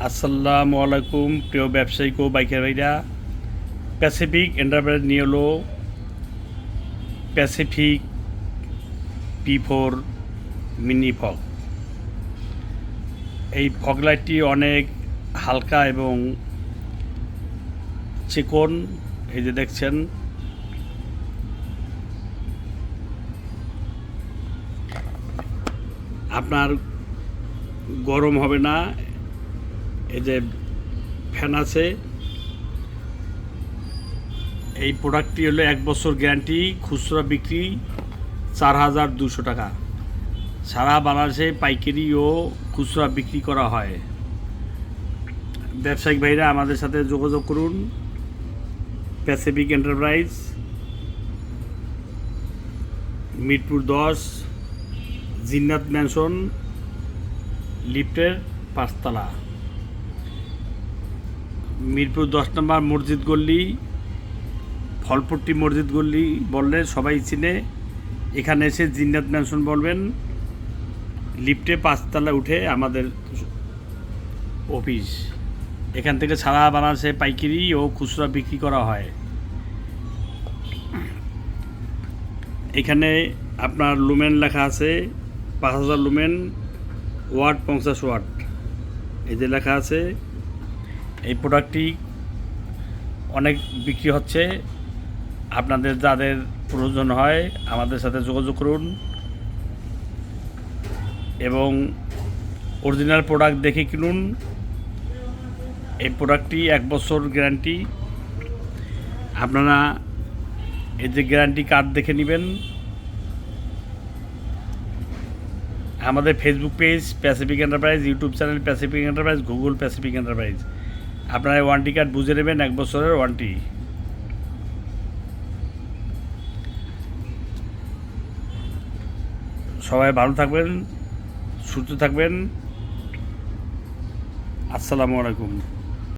আসসালামু আলাইকুম, প্রিয় ব্যবসায়িক ও বাইকের ভাইরা। প্যাসিফিক এন্টারপ্রাইজ নিয়ে হলো Pacific P four mini fog এই ফগ লাইটটি অনেক হালকা এবং চিকন, এই যে দেখছেন। আপনার গরম হবে না এই যে ফ্যান আছে, এই প্রোডাক্টটি হলো এক বছর গ্যারান্টি খুচরা বিক্রি চার হাজার দুশো টাকা। সারা বাংলাদেশে পাইকারি ও খুচরা বিক্রি করা হয়। ব্যবসায়িক ভাইরা আমাদের সাথে যোগাযোগ করুন। প্যাসিফিক এন্টারপ্রাইজ মিরপুর দশ, জিন্নাত ম্যানশন লিফটের পাঁচতলা। মিরপুর দশ নম্বর মসজিদ গল্লি ফলপট্টি মসজিদ গল্লি বললে সবাই চিনে। এখানে এসে জিন্নাত ম্যানশন বলবেন, লিফটে পাঁচতলা উঠে আমাদের অফিস। এখান থেকে সারা বানাসে পাইকারি ও খুচরা বিক্রি করা হয়। এখানে আপনার লুমেন লেখা আছে, পাঁচ হাজার লুমেন, ওয়াট পঞ্চাশ ওয়াট। এই যে লেখা আছে এই প্রোডাক্টটি অনেক বিক্রি হচ্ছে। আপনাদের যাদের প্রয়োজন হয় আমাদের সাথে যোগাযোগ করুন। এবং অরিজিনাল প্রোডাক্ট দেখে কিনুন। এই প্রোডাক্টটি এক বছর গ্যারান্টি আপনারা এই যে গ্যারান্টি কার্ড দেখে নেবেন। আমাদের Facebook page Pacific Enterprise YouTube channel Pacific Enterprise Google Pacific Enterprise আপনারা এই ওয়ারেন্টি কার্ড বুঝে নেবেন, এক বছরের ওয়ান্টি সবাই ভালো থাকবেন, সুস্থ থাকবেন। আসসালামু আলাইকুম।